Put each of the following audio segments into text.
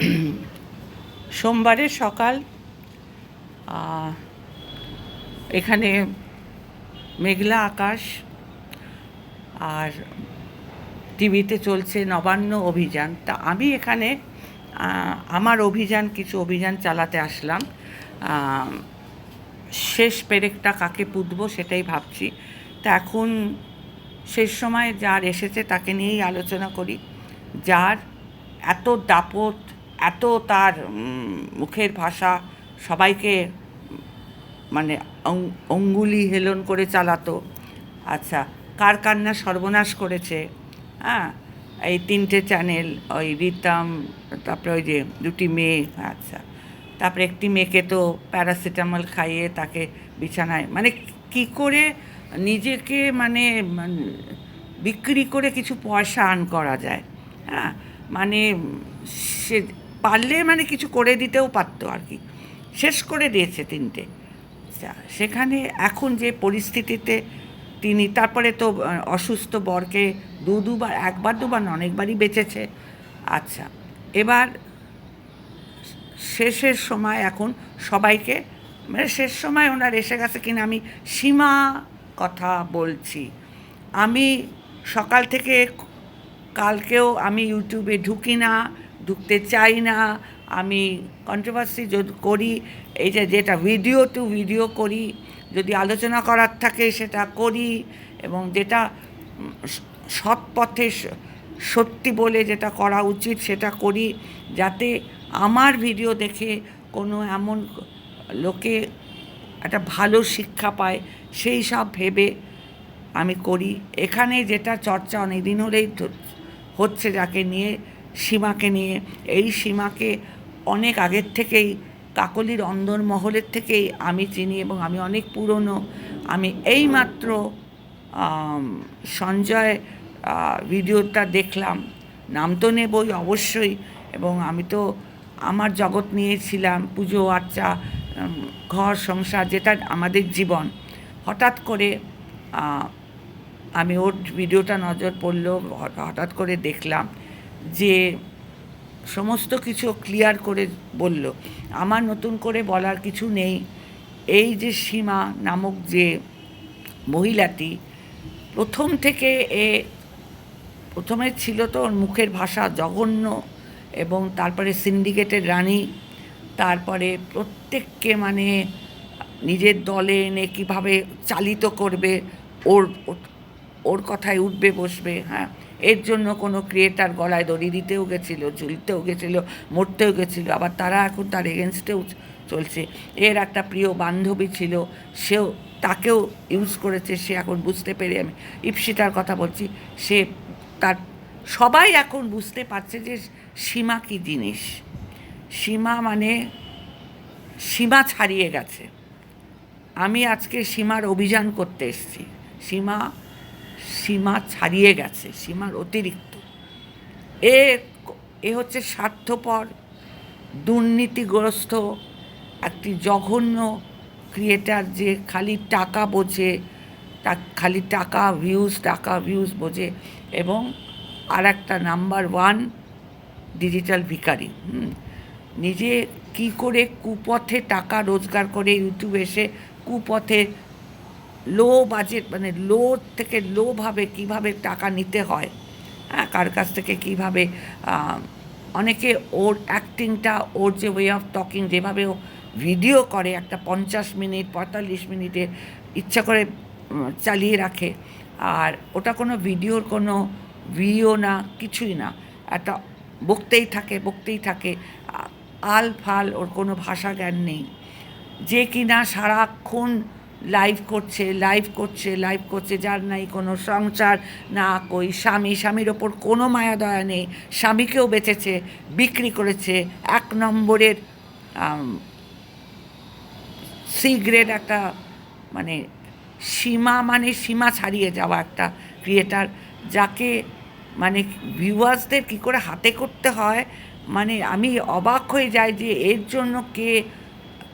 সোমবারের সকাল এখানে মেঘলা আকাশ আর টিভিতে চলছে নবান্ন অভিযান। তা আমি এখানে আমার অভিযান, কিছু অভিযান চালাতে আসলাম। শেষ পেরেকটা কাকে পুঁতবো সেটাই ভাবছি। তা এখন শেষ সময় যার এসেছে তাকে নিয়েই আলোচনা করি। যার এত দাপট এত তার মুখের ভাষা সবাইকে মানে অঙ্গুলি হেলন করে চালাতো। আচ্ছা কার কান্না সর্বনাশ করেছে? হ্যাঁ এই তিনটে চ্যানেল ওই রিতম, তারপরে ওই যে দুটি মেয়ে আচ্ছা। তারপরে একটি মেয়েকে তো প্যারাসিটামল খাইয়ে তাকে বিছানায় মানে কি করে নিজেকে মানে বিক্রি করে কিছু পয়সা আর্ন করা যায়? হ্যাঁ মানে সে পারলে মানে কিছু করে দিতেও পারতো আর কি। শেষ করে দিয়েছে তিনটে। সেখানে এখন যে পরিস্থিতিতে তিনি, তারপরে তো অসুস্থ বরকে দু দুবার, একবার দুবার অনেকবারই বেঁচেছে। আচ্ছা এবার শেষের সময় এখন সবাইকে মানে শেষ সময় ওনার এসে গেছে কিনা আমি সীমা কথা বলছি। আমি সকাল থেকে কালকেও আমি ইউটিউবে ঢুকি না ঢুকতে চাই না। আমি কন্ট্রোভার্সি যদি করি, এই যে যেটা ভিডিও টু ভিডিও করি, যদি আলোচনা করার থাকে সেটা করি এবং যেটা সৎ পথে সত্যি বলে যেটা করা উচিত সেটা করি, যাতে আমার ভিডিও দেখে কোনো এমন লোকে একটা ভালো শিক্ষা পায়, সেই সব ভেবে আমি করি। এখানে যেটা চর্চা অনেক দিন হলেই হচ্ছে যাকে নিয়ে সীমাকে নিয়ে। এই সীমাকে অনেক আগের থেকেই কাকলির অন্দর মহলের থেকেই আমি চিনি এবং আমি অনেক পুরনো। আমি এইমাত্র আম, সঞ্জয় ভিডিওটা দেখলাম। নাম তো নেবই অবশ্যই এবং আমি তো আমার জগৎ নিয়েছিলাম পুজো আর্চা ঘর সংসার যেটা আমাদের জীবন। হঠাৎ করে আমি ওর ভিডিওটা নজর পড়ল হঠাৎ করে দেখলাম। যে সমস্ত কিছু ক্লিয়ার করে বলল, আমার নতুন করে বলার কিছু নেই। এই যে সীমা নামক যে মহিলাটি, প্রথম থেকে এ, প্রথমে ছিল তো ওর মুখের ভাষা জঘন্য এবং তারপরে সিন্ডিকেটের রানী, তারপরে প্রত্যেককে মানে নিজের দলে এনে কীভাবে চালিত করবে, ওর, ওর- কথায় উঠবে, বসবে হ্যাঁ। এর জন্য কোনো ক্রিয়েটার গলায় দড়ি দিতেও গেছিল, ঝুলতেও গেছিল, মরতেও গেছিল। আবার তারা এখন তার এগেনস্টেও চলছে। এর একটা প্রিয় বান্ধবী ছিল, সেও তাকেও ইউজ করেছে, সে এখন বুঝতে পেরে আমি ইপসিটার কথা বলছি, সে তার, সবাই এখন বুঝতে পারছে যে সীমা কী জিনিস। সীমা মানে সীমা ছাড়িয়ে গেছে। আমি আজকে সীমার অভিযান করতে এসেছি। সীমা সীমা ছাড়িয়ে গেছে, সীমার অতিরিক্ত এ এ হচ্ছে স্বার্থপর, দুর্নীতিগ্রস্ত একটি জঘন্য ক্রিয়েটার যে খালি টাকা বোঝে তা খালি টাকা ভিউজ টাকা ভিউজ বোঝে এবং আর একটা নাম্বার ওয়ান ডিজিটাল হুম। নিজে কি করে কুপথে টাকা রোজগার করে ইউটিউবে এসে কুপথে লো বাজেট মানে লো থেকে লোভাবে কীভাবে টাকা নিতে হয় হ্যাঁ কার কাছ থেকে কীভাবে অনেকে ওর অ্যাক্টিংটা, ওর যে ওয়ে অফ টকিং যেভাবে ও ভিডিও করে, একটা পঞ্চাশ মিনিট, পঁয়তাল্লিশ মিনিটে ইচ্ছা করে চালিয়ে রাখে, আর ওটা কোনো ভিডিওর কোনো ভিডিও না, কিছুই না, একটা বকতেই থাকে বকতেই থাকে আল ফাল ওর কোনো ভাষা জ্ঞান নেই, যে কিনা সারাক্ষণ লাইভ করছে লাইভ করছে লাইভ করছে, যার নাই কোনো সংসার, না কই স্বামী। স্বামীর ওপর কোনো মায়া দয়া নেই। স্বামীকেও বেচেছে, বিক্রি করেছে। এক নম্বরের সি গ্রেড একটা মানে সীমা মানে সীমা ছাড়িয়ে যাওয়া একটা ক্রিয়েটার যাকে মানে ভিউয়ার্সদের কী করে হাতে করতে হয়? মানে আমি অবাক হয়ে যাই যে এর জন্য কে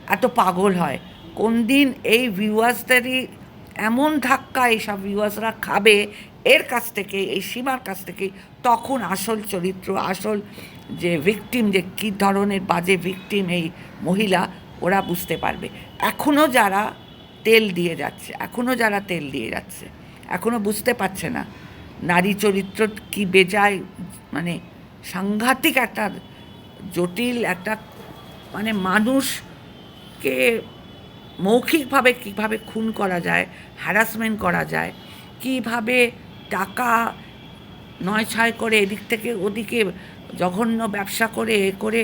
এত পাগল হয়। কোন দিন এই ভিউয়ার্সদেরই এমন ধাক্কা এইসব ভিউয়ার্সরা খাবে এর কাছ থেকে, এই সীমার কাছ থেকে তখন আসল চরিত্র, আসল যে ভিকটিম যে কী ধরনের বাজে ভিকটিম এই মহিলা, ওরা বুঝতে পারবে। এখনও যারা তেল দিয়ে যাচ্ছে এখনও যারা তেল দিয়ে যাচ্ছে এখনও বুঝতে পারছে না নারী চরিত্র কি বেজায় মানে সাংঘাতিক একটা জটিল একটা মানে মানুষকে মৌখিকভাবে কীভাবে খুন করা যায় হ্যারাসমেন্ট করা যায়, কীভাবে টাকা নয় ছয় করে এদিক থেকে ওদিকে জঘন্য ব্যবসা করে, এ করে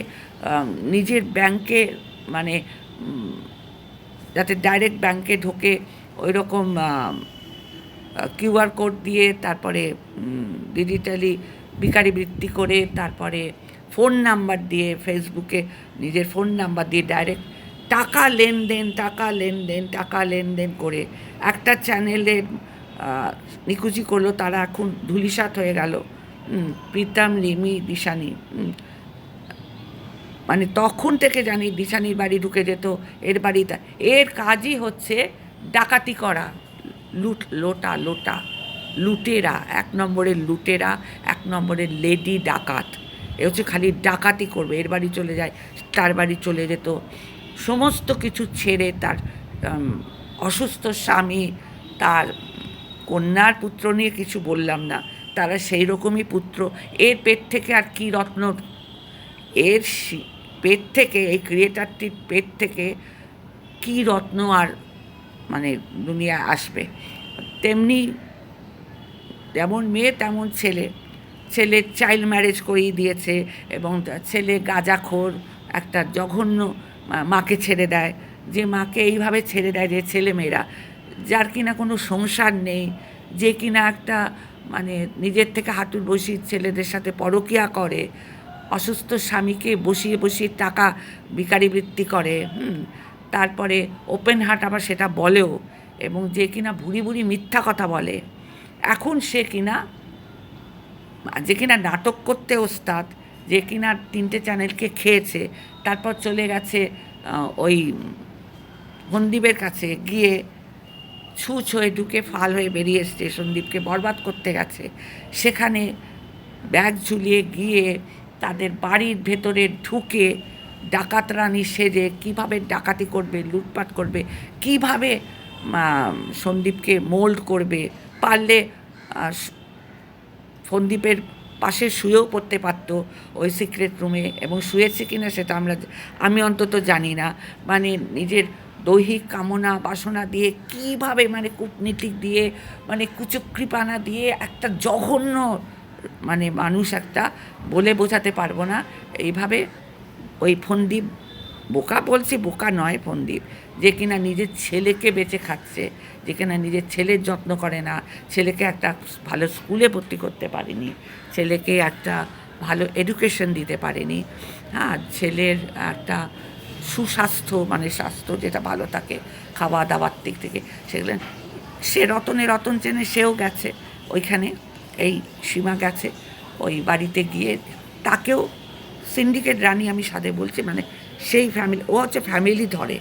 নিজের ব্যাংকে মানে যাতে ডাইরেক্ট ব্যাংকে ঢোকে ওই রকম কিউআর কোড দিয়ে তারপরে ডিজিটালি ভিখারি বৃত্তি করে তারপরে ফোন নাম্বার দিয়ে ফেসবুকে নিজের ফোন নাম্বার দিয়ে ডাইরেক্ট টাকা লেনদেন টাকা লেনদেন টাকা লেনদেন করে একটা চ্যানেলে নিকুচি করল, তারা এখন ধুলিসাত হয়ে গেল। প্রীতম, রিমি, দিশানি মানে তখন থেকে জানি দিশানির বাড়ি ঢুকে যেত, এর বাড়িতে। এর কাজই হচ্ছে ডাকাতি করা, লুট, লোটা লোটা, লুটেরা, এক নম্বরের লুটেরা, এক নম্বরের লেডি ডাকাত। এ হচ্ছে খালি ডাকাতি করবে, এর বাড়ি চলে যায়, তার বাড়ি চলে যেত। সমস্ত কিছু ছেড়ে তার অসুস্থ স্বামী, তার কন্যার পুত্র নিয়ে কিছু বললাম না। তারা সেই রকমই পুত্র। এর পেট থেকে আর কি রত্ন? এর পেট থেকে, এই ক্রিয়েটারটির পেট থেকে কি রত্ন আর মানে দুনিয়া আসবে? তেমনি যেমন মেয়ে, তেমন ছেলে। ছেলে চাইল্ড ম্যারেজ করিয়ে দিয়েছে এবং ছেলে গাঁজাখোর, একটা জঘন্য মাকে ছেড়ে দেয়, যে মাকে এইভাবে ছেড়ে দেয় যে ছেলেমেয়েরা, যার কিনা কোনো সংসার নেই, যে কিনা একটা মানে নিজের থেকে হাঁটুর বসিয়ে ছেলেদের সাথে পরকিয়া করে, অসুস্থ স্বামীকে বসিয়ে বসিয়ে টাকা ভিখারি বৃত্তি করে, হুম, তারপরে ওপেন হার্ট আবার সেটা বলেও, এবং যে কিনা ভুরি ভুরি মিথ্যা কথা বলে, এখন সে কিনা, যে কিনা নাটক করতে ওস্তাদ, যে কিনা তিনটে চ্যানেলকে খেয়েছে তারপর চলে গেছে ওই সন্দীপের কাছে গিয়ে ছুঁচ হয়ে ঢুকে ফাল হয়ে বেরিয়ে এসছে সন্দীপকে, বরবাদ করতে গেছে। সেখানে ব্যাগ ঝুলিয়ে গিয়ে তাদের বাড়ির ভেতরে ঢুকে ডাকাত রানী সেজে কীভাবে ডাকাতি করবে, লুটপাট করবে, কীভাবে সন্দীপকে মোল্ড করবে, পারলে সন্দীপের পাশে শুয়েও পড়তে পারতো ওই সিক্রেট রুমে এবং শুয়েছে কিনা সেটা আমরা আমি অন্তত জানি না। মানে নিজের দৈহিক কামনা, বাসনা দিয়ে কীভাবে মানে কূটনীতিক দিয়ে মানে কুচক্রিপানা দিয়ে একটা জঘন্য মানে মানুষ একটা বলে বোঝাতে পারব না। এইভাবে ওই ফন্দীপ বোকা বলছি, বোকা নয় ফন্দীপ, যে কিনা নিজের ছেলেকে বেঁচে খাচ্ছে, যে কিনা নিজের ছেলের যত্ন করে না, ছেলেকে একটা ভালো স্কুলে ভর্তি করতে পারেনি। ছেলেকে একটা ভালো এডুকেশন দিতে পারেনি। হ্যাঁ ছেলের একটা সুস্বাস্থ্য মানে স্বাস্থ্য যেটা ভালো থাকে খাওয়া দাওয়ার দিক থেকে, সেগুলো সে রতনে রতন চেনে সেও গেছে। ওইখানে এই সীমা গেছে, ওই বাড়িতে গিয়ে তাকেও সিন্ডিকেট রানী আমি সাদে বলছি মানে সেই ফ্যামিলি ও হচ্ছে ফ্যামিলি ধরে।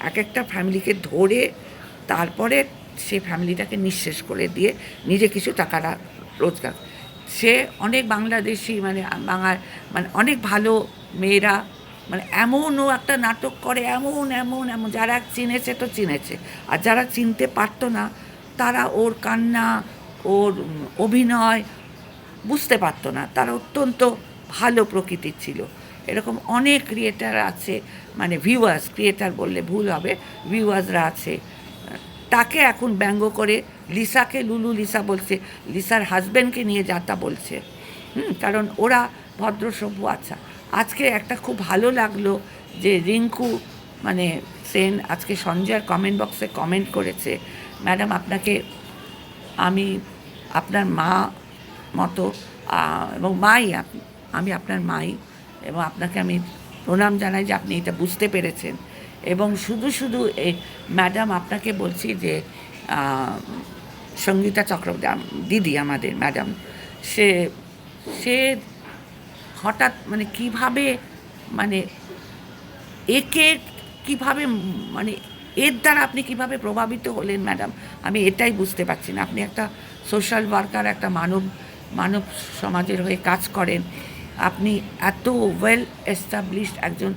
এক একটা ফ্যামিলিকে ধরে তারপরে সে ফ্যামিলিটাকে নিঃশেষ করে দিয়ে নিজে কিছু টাকা রা- রোজগার সে অনেক বাংলাদেশি মানে বাঙাল মানে অনেক ভালো মেয়েরা মানে এমনও একটা নাটক করে, এমন এমন এমন, যারা চিনেছে তো চিনেছে। আর যারা চিনতে পারতো না, তারা ওর কান্না, ওর অভিনয় বুঝতে পারতো না। তারা অত্যন্ত ভালো প্রকৃতির ছিল। এরকম অনেক ক্রিয়েটার আছে মানে ভিউয়ার্স ক্রিয়েটার বললে ভুল হবে ভিউয়ার্সরা আছে। তাকে এখন ব্যঙ্গ করে লিসাকে লুলু লিসা বলছে, লিসার হাজব্যান্ডকে নিয়ে যাতা বলছে। হুম, কারণ ওরা ভদ্র সভ্য আচ্ছা। আজকে একটা খুব ভালো লাগল যে রিঙ্কু মানে সেন আজকে সঞ্জয়ের কমেন্ট বক্সে কমেন্ট করেছে, ম্যাডাম, আপনাকে আমি আপনার মা মতো এবং মাই, আমি আপনার মাই, এবং আপনাকে আমি প্রণাম জানাই যে আপনি এটা বুঝতে পেরেছেন। এবং শুধু শুধু ম্যাডাম আপনাকে বলছি যে সঙ্গীতা চক্রবর্তী দিদি আমাদের ম্যাডাম সে সে হঠাৎ মানে কীভাবে মানে একে কীভাবে মানে এর দ্বারা আপনি কীভাবে প্রভাবিত হলেন ম্যাডাম আমি এটাই বুঝতে পারছি না। আপনি একটা সোশ্যাল ওয়ার্কার একটা মানব মানব সমাজের হয়ে কাজ করেন। আপনি এত ওয়েল এস্টাবলিশড একজন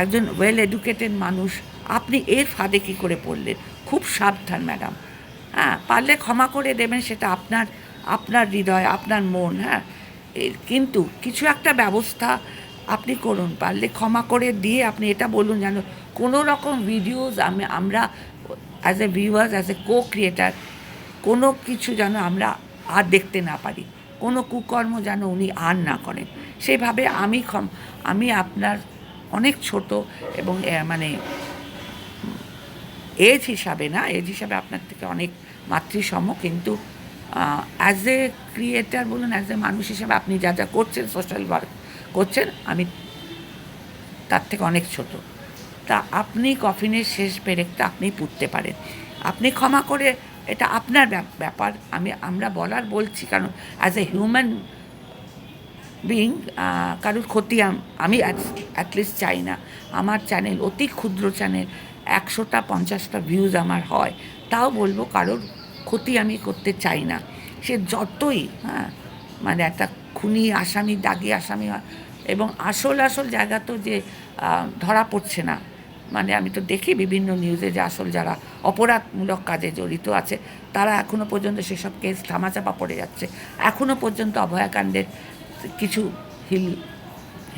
একজন ওয়েল এডুকেটেড মানুষ, আপনি এর ফাঁদে কী করে পড়লেন? খুব সাবধান ম্যাডাম হ্যাঁ পারলে ক্ষমা করে দেবেন, সেটা আপনার আপনার হৃদয়, আপনার মন হ্যাঁ? কিন্তু কিছু একটা ব্যবস্থা আপনি করুন। পারলে ক্ষমা করে দিয়ে আপনি এটা বলুন যেন কোনো রকম ভিডিওস আমি, আমরা as a viewers as a co creator কোনো কিছু যেন আমরা আর দেখতে না পারি। কোনো কুকর্ম যেন উনি আর না করেন। সেইভাবে আমি আমি আপনার অনেক ছোট এবং মানে এজ হিসাবে না এজ হিসাবে আপনার থেকে অনেক মাতৃসম, কিন্তু অ্যাজ এ ক্রিয়েটার বলুন অ্যাজ এ মানুষ হিসাবে আপনি যা যা করছেন সোশ্যাল ওয়ার্ক করছেন, আমি তার থেকে অনেক ছোট। তা আপনি কফিনের শেষ পেরেকটা আপনি পুঁততে পারেন। আপনি ক্ষমা করে, এটা আপনার ব্যাপ- ব্যাপার। আমি, আমরা বলার বলছি, কারণ অ্যাজ এ হিউম্যান বিং কারোর ক্ষতি আম- অ্যাটলিস্ট চাই না। আমার চ্যানেল অতি ক্ষুদ্র চ্যানেল একশোটা, পঞ্চাশটা ভিউজ আমার হয়। তাও বলব কারোর ক্ষতি আমি করতে চাই না। সে যতই হ্যাঁ মানে একটা খুনি, আসামি, দাগি আসামি এবং আসল আসল জায়গা তো যে ধরা পড়ছে না। মানে আমি তো দেখি বিভিন্ন নিউজে যে আসল যারা অপরাধমূলক কাজে জড়িত আছে, তারা এখনও পর্যন্ত সেসব কেস ধামাচাপা পড়ে যাচ্ছে। এখনও পর্যন্ত অভয়াকাণ্ডের কিছু হিল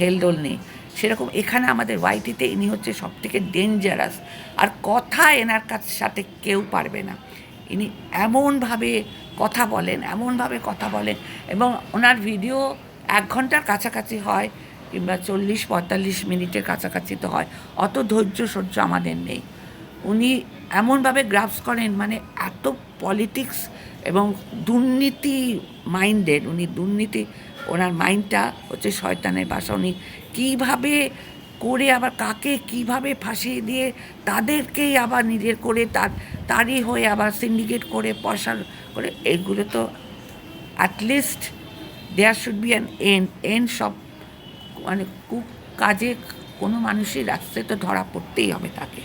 হেলদোল নেই। সেরকম এখানে আমাদের ওয়াইটিতে ইনি হচ্ছে সব থেকে ডেঞ্জারাস আর কথা এনার কাছ সাথে কেউ পারবে না। ইনি এমনভাবে কথা বলেন, এমনভাবে কথা বলেন এবং ওনার ভিডিও এক ঘণ্টার কাছাকাছি হয় কিংবা চল্লিশ, পঁয়তাল্লিশ মিনিটের কাছাকাছি তো হয়। অত ধৈর্য, সহ্য আমাদের নেই। উনি এমনভাবে গ্রাফস করেন মানে এত পলিটিক্স এবং দুর্নীতি মাইন্ডেড উনি দুর্নীতি ওনার মাইন্ডটা হচ্ছে শয়তানের বাসা। উনি কীভাবে করে আবার কাকে কীভাবে ফাঁসিয়ে দিয়ে তাদেরকেই আবার নিজের করে তার, তারই হয়ে আবার সিন্ডিকেট করে পয়সা করে, এগুলো তো at least there should be an end end সব মানে কু- কাজে কোনো মানুষের রাস্তে তো ধরা পড়তেই হবে তাকে।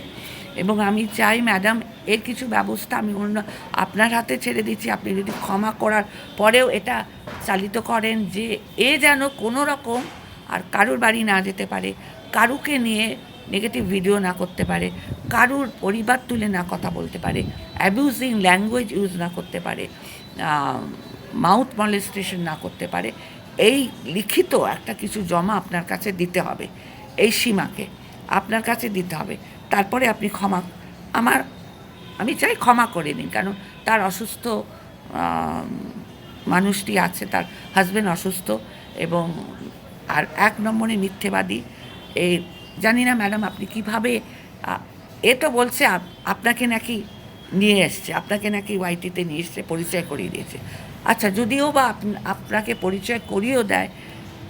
এবং আমি চাই ম্যাডাম, এর কিছু ব্যবস্থা আমি অন্য আপনার হাতে ছেড়ে দিচ্ছি। আপনি যদি ক্ষমা করার পরেও এটা চালিত করেন যে এ যেন কোনো রকম আর কারুর বাড়ি না যেতে পারে, কারুকে নিয়ে নেগেটিভ ভিডিও না করতে পারে, কারুর পরিবার তুলে না কথা বলতে পারে অ্যাবিউজিং ল্যাঙ্গুয়েজ ইউজ না করতে পারে মাউথ মলেস্টেশন না করতে পারে, এই লিখিত একটা কিছু জমা আপনার কাছে দিতে হবে, এই সীমাকে আপনার কাছে দিতে হবে। তারপরে আপনি ক্ষমা, আমার, আমি চাই ক্ষমা করে নিন কারণ তার অসুস্থ মানুষটি আছে, তার হাজবেন্ড অসুস্থ এবং আর এক নম্বরে মিথ্যেবাদী। এই জানি না ম্যাডাম আপনি কীভাবে এ তো বলছে আপনাকে নাকি নিয়ে এসছে, আপনাকে নাকি ওয়াইটিতে নিয়ে এসছে, পরিচয় করিয়ে দিয়েছে। আচ্ছা যদিও বা আপ- আপনাকে পরিচয় করিয়েও দেয়,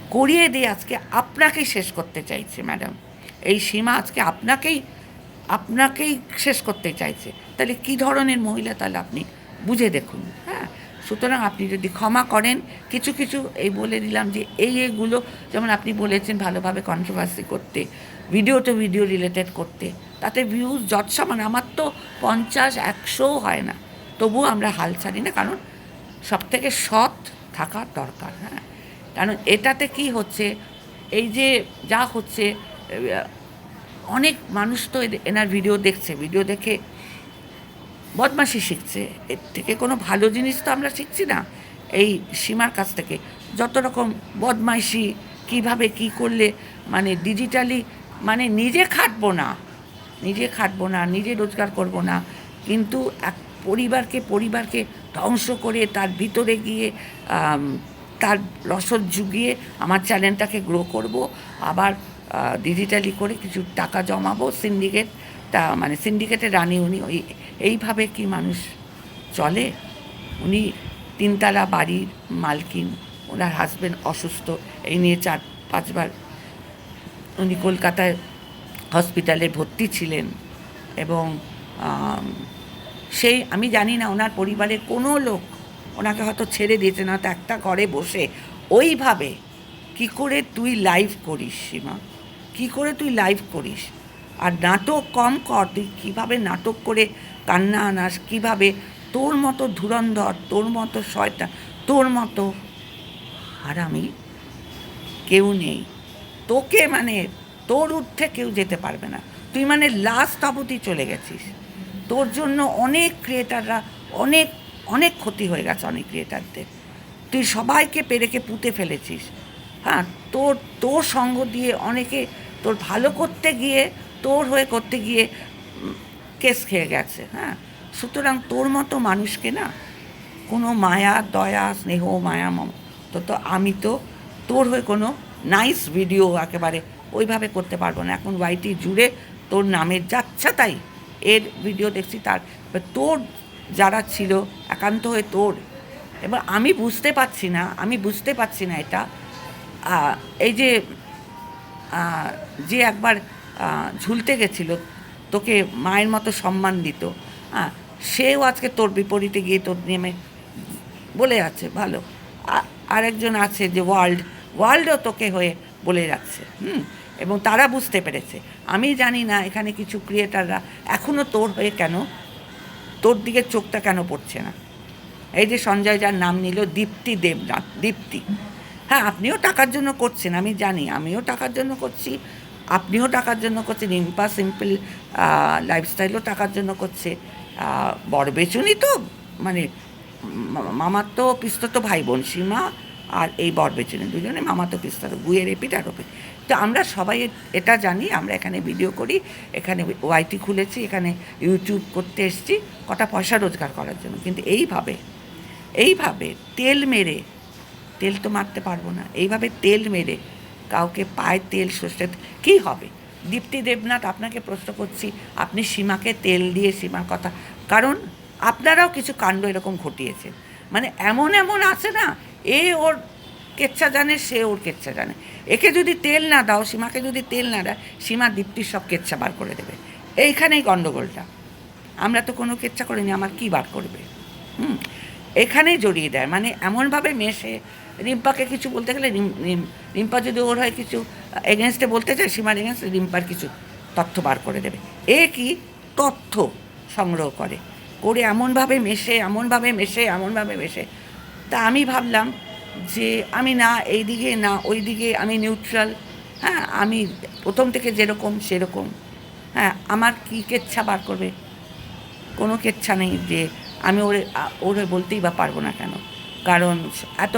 করিয়ে দিয়ে আজকে আপনাকেই শেষ করতে চাইছে ম্যাডাম এই সীমা আজকে আপনাকেই আপনাকেই শেষ করতে চাইছে। তাহলে কি ধরনের মহিলা তাহলে আপনি? বুঝে দেখুন হ্যাঁ? সুতরাং আপনি যদি ক্ষমা করেন, কিছু কিছু এই বলে দিলাম যে এই এগুলো যেমন আপনি বলেছেন ভালোভাবে কন্ট্রোভার্সি করতে ভিডিও টু ভিডিও রিলেটেড করতে, তাতে ভিউজ যত সমান, আমার তো পঞ্চাশ একশোও হয় না। তবুও আমরা হাল ছাড়ি না, কারণ সব থেকে সৎ থাকা দরকার হ্যাঁ? কারণ এটাতে কি হচ্ছে, এই যে যা হচ্ছে অনেক মানুষ তো এনার ভিডিও দেখছে, ভিডিও দেখে বদমাশি শিখছে। এর থেকে কোনো ভালো জিনিস তো আমরা শিখছি না এই সীমার কাছ থেকে। যত রকম বদমাইশি, কীভাবে কি করলে মানে ডিজিটালি মানে নিজে খাটবো না, নিজে খাটবো না, নিজে রোজগার করব না, কিন্তু এক পরিবারকে পরিবারকে ধ্বংস করে তার ভিতরে গিয়ে তার রসদ জুগিয়ে আমার চ্যানেলটাকে গ্রো করব, আবার ডিজিটালি করে কিছু টাকা জমাবো সিন্ডিকেট তা মানে সিন্ডিকেটে রানি উনি, ওই, এইভাবে কি মানুষ চলে? উনি তিনতলা বাড়ির মালকিন, ওনার হাজবেন্ড অসুস্থ, এই নিয়ে চার, পাঁচবার উনি কলকাতায় হসপিটালে ভর্তি ছিলেন এবং সেই, আমি জানি না ওনার পরিবারের কোনো লোক ওনাকে হয়তো ছেড়ে দিয়েছে না, তো একটা ঘরে বসে, ওইভাবে কি করে তুই লাইভ করিস, সীমা? কি করে তুই লাইভ করিস? আর নাটক কম কর, তুই কীভাবে নাটক করে কান্না আনাস, কীভাবে তোর মতো ধুরন্ধর, তোর মতো শয়তা তোর মতো আর আমি কেউ নেই। তোকে মানে তোর ঊর্ধ্বে কেউ যেতে পারবে না। তুই মানে লাস্ট অবধি চলে গেছিস। তোর জন্য অনেক ক্রিয়েটাররা অনেক অনেক ক্ষতি হয়ে গেছে অনেক ক্রিয়েটারদের তুই সবাইকে পেরেকে পুঁতে ফেলেছিস। হ্যাঁ তোর তোর সঙ্গ দিয়ে অনেকে তোর ভালো করতে গিয়ে, তোর হয়ে করতে গিয়ে কেস খেয়ে গেছে হ্যাঁ? সুতরাং তোর মতো মানুষকে না কোনো মায়া, দয়া, স্নেহ, মায়া তো তো আমি তো তোর হয়ে কোনো নাইস ভিডিও একেবারে ওইভাবে করতে পারব না। এখন ওয়াইটি জুড়ে তোর নামের যাচ্ছে তাই এর ভিডিও দেখছি তার। তোর যারা ছিল, একান্ত হয়ে তোর। এবার আমি বুঝতে পারছি না, আমি বুঝতে পারছি না এটা। এই যে যে একবার ঝুলতে গেছিল, তোকে মায়ের মতো সম্মান দিত হ্যাঁ সেও আজকে তোর বিপরীতে গিয়ে তোর নেমে বলে যাচ্ছে, ভালো। আরেকজন আছে যে ওয়ার্ল্ড, ওয়ার্ল্ডও তোকে হয়ে বলে যাচ্ছে, হুম? এবং তারা বুঝতে পেরেছে। আমি জানি না এখানে কিছু ক্রিয়েটাররা এখনও তোর হয়ে কেন, তোর দিকে চোখটা কেন পড়ছে না। এই যে সঞ্জয় যার নাম নিল দীপ্তি দেবনাথ, দীপ্তি। হ্যাঁ আপনিও টাকার জন্য করছেন, আমি জানি, আমিও টাকার জন্য করছি, আপনিও টাকার জন্য করছেন ইম্পা সিম্পল লাইফস্টাইলও টাকার জন্য করছে বড় বরবেচুনি তো মানে মামার তো পিস্ত তো ভাই বোন সীমা আর এই বরবেচুনি দুজনে মামা তো পিস্ত গুয়ের এপিট আর ওপিট তো আমরা সবাই এটা জানি, আমরা এখানে ভিডিও করি, এখানে ওয়াইটি খুলেছি, এখানে ইউটিউব করতে এসেছি, কটা পয়সা রোজগার করার জন্য। কিন্তু এইভাবে এইভাবে তেল মেরে তেল তো মারতে পারব না। এইভাবে তেল মেরে কাউকে পায়ে তেল সর্ষে কী হবে? দীপ্তি দেবনাথ আপনাকে প্রশ্ন করছি, আপনি সীমাকে তেল দিয়ে সীমার কথা। কারণ আপনারাও কিছু কাণ্ড এরকম ঘটিয়েছেন মানে এমন এমন আছে না, এ ওর কেচ্ছা জানে, সে ওর কেচ্ছা জানে। একে যদি তেল না দাও, সীমাকে যদি তেল না দেয়, সীমা দীপ্তির সব কেচ্ছা বার করে দেবে। এইখানেই গণ্ডগোলটা আমরা তো কোনো কেচ্ছা করিনি, আমার কি বার করবে? হুম? এখানেই জড়িয়ে দেয়। মানে এমনভাবে মেশে রিম্পাকে কিছু বলতে গেলে রিম- রিম- রিম্পা যদি ওর হয় কিছু এগেনস্টে বলতে চায়, সীমার এগেনস্টে রিম্পার কিছু তথ্য বার করে দেবে। এ কি তথ্য সংগ্রহ করে? করে এমনভাবে মেশে এমনভাবে মেশে এমনভাবে মেশে। তা আমি ভাবলাম যে আমি না এই দিকে, না ওই দিকে, আমি নিউট্রাল হ্যাঁ আমি প্রথম থেকে যেরকম সেরকম। হ্যাঁ আমার কী কেচ্ছা বার করবে? কোনো কেচ্ছা নেই যে আমি ওরে ওরে বলতেই বা পারব না কেন? কারণ এত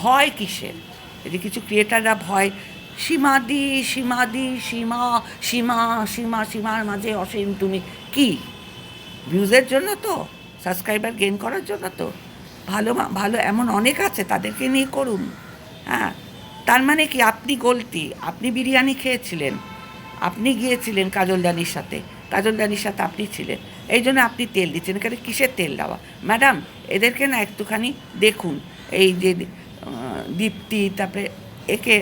ভয় কিসের এই যে কিছু ক্রিয়েটাররা ভয়, সীমাদি সীমাদি, সীমা সীমা সীমা, সীমার মাঝে অসীম, তুমি কি? ভিউজের জন্য তো, সাবস্ক্রাইবার গেইন করার জন্য তো। ভালো ভালো এমন অনেক আছে, তাদেরকে নিয়ে করুন। হ্যাঁ তার মানে কি, আপনি গলতি আপনি বিরিয়ানি খেয়েছিলেন, আপনি গিয়েছিলেন কাজলদানির সাথে কাজলদানির সাথে আপনি ছিলেন, এই জন্য আপনি তেল দিচ্ছেন এখানে কিসের তেল দেওয়া? ম্যাডাম, এদেরকে না একটুখানি দেখুন, এই যে দীপ্তি তারপরে একে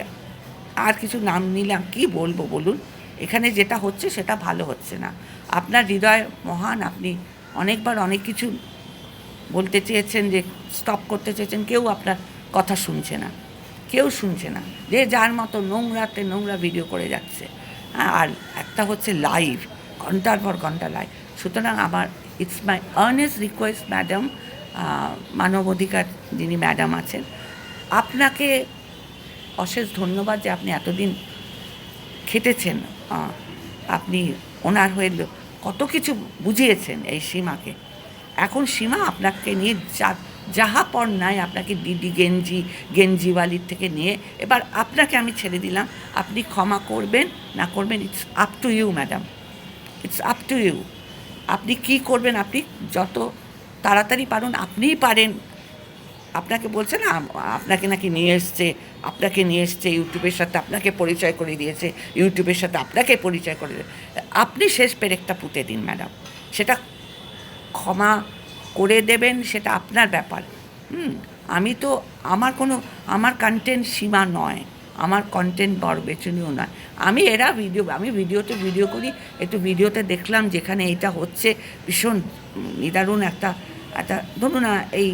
আর কিছু নাম নিলাম কি বলব বলুন? এখানে যেটা হচ্ছে সেটা ভালো হচ্ছে না। আপনার হৃদয় মহান আপনি অনেকবার অনেক কিছু বলতে চেয়েছেন যে স্টপ করতে চেয়েছেন কেউ আপনার কথা শুনছে না। কেউ শুনছে না। যে যার মতো নোংরাতে নোংরা ভিডিও করে যাচ্ছে। হ্যাঁ, আর একটা হচ্ছে লাইভ ঘণ্টার পর ঘণ্টা লাইভ সুতরাং আমার it's my earnest request madam মানবাধিকার যিনি ম্যাডাম আছেন আপনাকে অশেষ ধন্যবাদ যে আপনি এতদিন খেটেছেন। আপনি ওনার হয়ে কত কিছু বুঝিয়েছেন এই সীমাকে। এখন সীমা আপনাকে নিয়ে যা, যাহা পর নাই আপনাকে দিদি গেঞ্জি, গেঞ্জিওয়ালির থেকে নিয়ে এবার আপনাকে আমি ছেড়ে দিলাম। আপনি ক্ষমা করবেন, না করবেন it's up to you madam it's up to you আপনি কি করবেন, আপনি যত তাড়াতাড়ি পারুন, আপনিই পারেন। আপনাকে বলছে না, আপনাকে নাকি নিয়ে এসছে, আপনাকে নিয়ে এসছে ইউটিউবের সাথে, আপনাকে পরিচয় করে দিয়েছে, ইউটিউবের সাথে আপনাকে পরিচয় করে আপনি শেষ পেরেকটা পুঁতে দিন, ম্যাডাম। সেটা ক্ষমা করে দেবেন, সেটা আপনার ব্যাপার। হুম, আমি তো, আমার কোনো, আমার কন্টেন্ট সীমা নয়। আমার কন্টেন্ট বড় বেচনীয় নয়। আমি এরা ভিডিও আমি ভিডিওতে ভিডিও করি, একটু ভিডিওতে দেখলাম যেখানে এটা হচ্ছে ভীষণ নিদারুণ একটা একটা, ধরুন না এই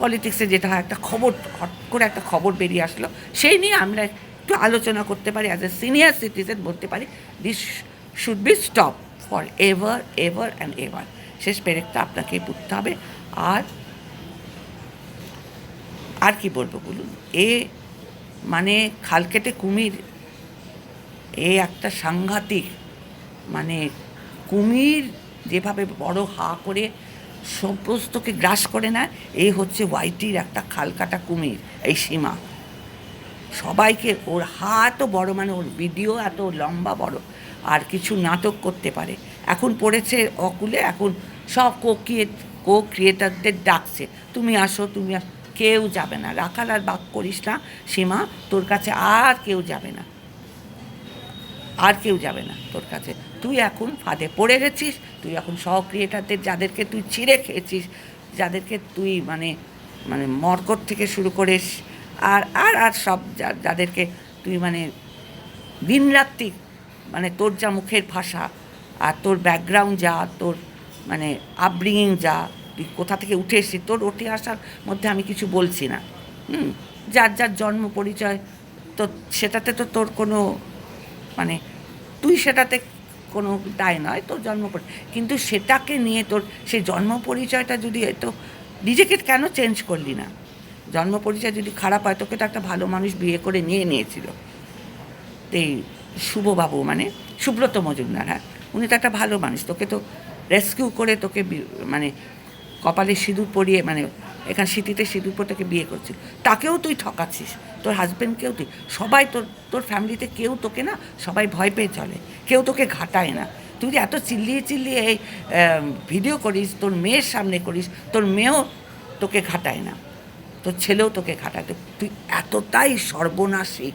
পলিটিক্সে যেটা হয়, একটা খবর, হট করে একটা খবর বেরিয়ে আসলো, সেই নিয়ে আমরা একটু আলোচনা করতে পারি অ্যাজ এ সিনিয়র সিটিজেন বলতে পারি this should be stop for ever ever and ever শেষ পেরেকটা আপনাকে পুঁততে হবে। আর আর কি বলব বলুন? এ মানে খাল কেটে কুমির, এ একটা সাংঘাতিক মানে কুমির যেভাবে বড় হা করে সমস্তকে গ্রাস করে না এই হচ্ছে ওয়াইটির একটা খাল কাটা কুমির, এই সীমা। সবাইকে ওর হা এত বড় মানে ওর ভিডিও এত লম্বা বড়, আর কিছু নাটক করতে পারে। এখন পড়েছে অকুলে, এখন সব কো কো ক্রিয়েটারদের ডাকছে, তুমি আসো, তুমি কেউ যাবে না। রাখাল আর বাক করিস না, সীমা, তোর কাছে আর কেউ যাবে না। আর কেউ যাবে না তোর কাছে। তুই এখন ফাঁদে পড়ে গেছিস, তুই এখন সহ ক্রিয়েটারদের যাদেরকে তুই ছিঁড়ে খেয়েছিস, যাদেরকে তুই মানে মানে মর্কট থেকে শুরু করে আর আর আর সব যাদেরকে তুই মানে দিনরাত্রি মানে তোর যা মুখের ভাষা আর তোর ব্যাকগ্রাউন্ড যা, তোর মানে আপব্রিঙিং যা, তুই কোথা থেকে উঠে এসছিস, তোর উঠে আসার মধ্যে আমি কিছু বলছি না। হুম, যার যার জন্ম পরিচয়, তো সেটাতে তো তোর কোনো তুই সেটাতে কোনো দায় নয়, তোর জন্ম কিন্তু সেটাকে নিয়ে তোর, সেই জন্ম পরিচয়টা যদি তো নিজেকে কেন চেঞ্জ করলি না? জন্ম পরিচয় যদি খারাপ হয়, তোকে তো একটা ভালো মানুষ বিয়ে করে নিয়ে নিয়েছিল। এই শুভবাবু মানে সুব্রত মজুমদার হ্যাঁ? উনি তো একটা ভালো মানুষ, তোকে তো রেস্কিউ করে তোকে মানে কপালে সিঁদুর পরিয়ে মানে এখানে সিটিতে সিঁদুর পরে তোকে বিয়ে করছিল। তাকেও তুই ঠকাচ্ছিস। তোর হাজব্যান্ডকেও তুই। সবাই তোর তোর ফ্যামিলিতে কেউ তোকে না সবাই ভয় পেয়ে চলে। কেউ তোকে ঘাটায় না। তুই যে এত চিল্লিয়ে চিল্লিয়ে এই ভিডিও করিস, তোর মেয়ের সামনে করিস, তোর মেয়েও তোকে ঘাটায় না। তোর ছেলেও তোকে ঘাটায় তুই এতটাই সর্বনাশী,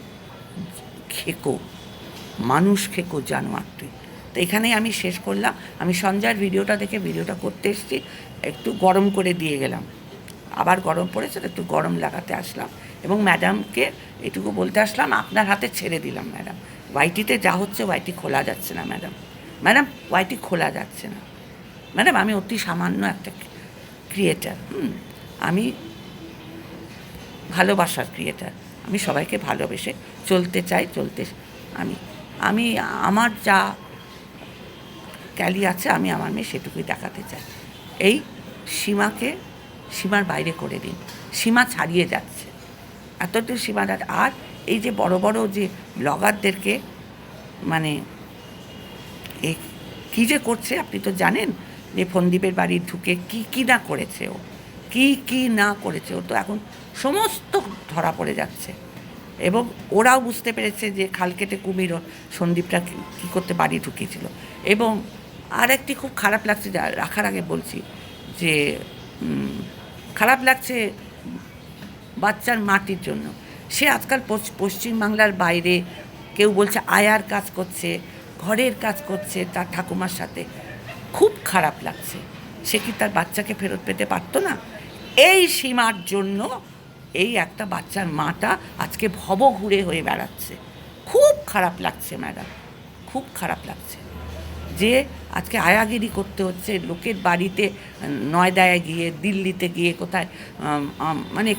খেকো, মানুষ খেকো জানোয়ার তুই। তো এখানেই আমি শেষ করলাম। আমি সঞ্জয়ের ভিডিওটা দেখে ভিডিওটা করতে এসেছি। একটু গরম করে দিয়ে গেলাম। আবার গরম পড়েছে, তো একটু গরম লাগাতে আসলাম এবং ম্যাডামকে এটুকু বলতে আসলাম, আপনার হাতে ছেড়ে দিলাম ম্যাডাম। ওয়াইটিতে যা হচ্ছে ওয়াইটি খোলা যাচ্ছে না ম্যাডাম। ম্যাডাম ওয়াইটি খোলা যাচ্ছে না। ম্যাডাম, আমি অতি সামান্য একটা ক্রিয়েটার হুম, আমি ভালোবাসার ক্রিয়েটার আমি সবাইকে ভালোবেসে চলতে চাই, চলতে আমি আমি, আমার যা ক্যালি আছে, আমি আমার মেয়ে সেটুকুই দেখাতে চাই। এই সীমাকে সীমার বাইরে করে দিন। সীমা ছাড়িয়ে যাচ্ছে। এতটুকু সীমা আর এই যে বড় বড় যে ব্লগারদেরকে মানে এ কী যে করছে আপনি তো জানেন, যে ফন্দীপের বাড়ি ঢুকে কি কি না করেছে ও? কি কি না করেছে? ও তো এখন সমস্ত ধরা পড়ে যাচ্ছে। এবং ওরাও বুঝতে পেরেছে যে খাল কেটে কুমির সন্দীপটা কি- করতে বাড়ি ঢুকিয়েছিল। এবং আর একটি খুব খারাপ লাগছে রাখার আগে বলছি যে খারাপ লাগছে বাচ্চার মাটির জন্য। সে আজকাল পশ্চ- পশ্চিমবাংলার বাইরে কেউ বলছে আয়ার কাজ করছে, ঘরের কাজ করছে তার ঠাকুমার সাথে। খুব খারাপ লাগছে। সে কি তার বাচ্চাকে ফেরত পেতে পারতো না? এই সীমার জন্য এই একটা বাচ্চার মাটা আজকে ভব ঘুরে হয়ে বেড়াচ্ছে। খুব খারাপ লাগছে, ম্যাডাম। খুব খারাপ লাগছে। যে আজকে আয়াগিরি করতে হচ্ছে, লোকের বাড়িতে নয়দায় গিয়ে, দিল্লিতে গিয়ে কোথায় মানে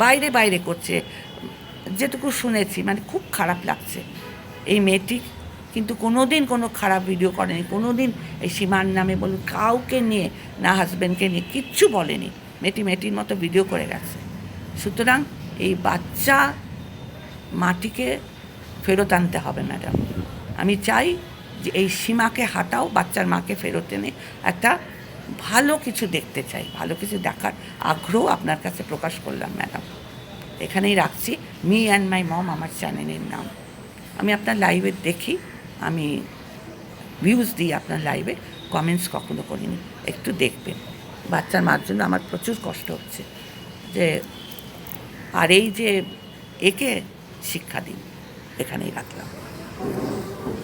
বাইরে বাইরে করছে। যেটুকু শুনেছি মানে খুব খারাপ লাগছে এই মেয়েটি কিন্তু কোনো দিন কোনো খারাপ ভিডিও করেনি কোনো দিন এই সীমার নামে বলুন, কাউকে নিয়ে, না হাজব্যান্ডকে নিয়ে কিচ্ছু বলেনি। মেয়েটি মেয়েটির মতো ভিডিও করে গেছে। সুতরাং এই বাচ্চা মাটিকে ফেরত আনতে হবে ম্যাডাম আমি চাই যে এই সীমাকে হাটাও, বাচ্চার মাকে ফেরত এনে একটা ভালো কিছু দেখতে চাই, ভালো কিছু দেখার আগ্রহ আপনার কাছে প্রকাশ করলাম, ম্যাডাম। এখানেই রাখছি। মি অ্যান্ড মাই মম আমার চ্যানেলের নাম। আমি আপনার লাইভে দেখি, আমি ভিউজ দিই আপনার লাইভে, কমেন্টস কখনো করিনি, একটু দেখবেন। বাচ্চার মার জন্য আমার প্রচুর কষ্ট হচ্ছে যে, আর এই যে, একে শিক্ষা দিন, এখানেই রাখলাম।